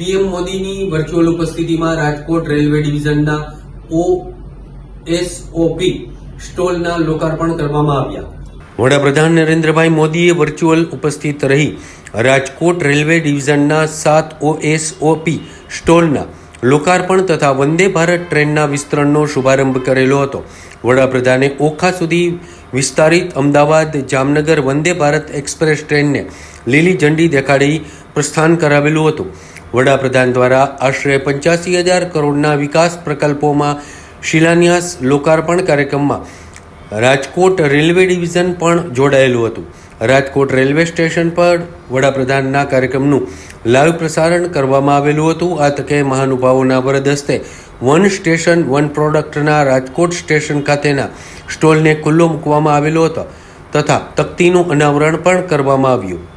PM મોદીની virtual ઉપસ્થિતિમાં Rajkot railway ડિવિઝનના ઓ એસઓપી સ્ટોલના લોકાર્પણ કરવામાં આવ્યા. વડાપ્રધાન નરેન્દ્રભાઈ મોદીએ વર્ચ્યુઅલ ઉપસ્થિત રહી રાજકોટ રેલવે ડિવિઝનના સાત ઓએસઓપી સ્ટોલના લોકાર્પણ તથા વંદે ભારત ટ્રેનના વિસ્તરણનો શુભારંભ કરેલો હતો. વડાપ્રધાને ઓખા સુધી વિસ્તારિત અમદાવાદ જામનગર વંદે ભારત એક્સપ્રેસ ટ્રેનને લીલી ઝંડી દેખાડી પ્રસ્થાન કરાવેલું હતું. વડાપ્રધાન દ્વારા આશરે પંચ્યાસી હજાર કરોડના વિકાસ પ્રકલ્પોમાં શિલાન્યાસ, લોકાર્પણ કાર્યક્રમમાં રાજકોટ રેલવે ડિવિઝન પણ જોડાયેલું હતું. રાજકોટ રેલવે સ્ટેશન પર વડાપ્રધાનના કાર્યક્રમનું લાઈવ પ્રસારણ કરવામાં આવેલું હતું. આ તકે મહાનુભાવોના વરદ હસ્તે વન સ્ટેશન, વન પ્રોડક્ટના રાજકોટ સ્ટેશન ખાતેના સ્ટોલને ખુલ્લો મૂકવામાં આવેલો હતો તથા તકતીનું અનાવરણ પણ કરવામાં આવ્યું.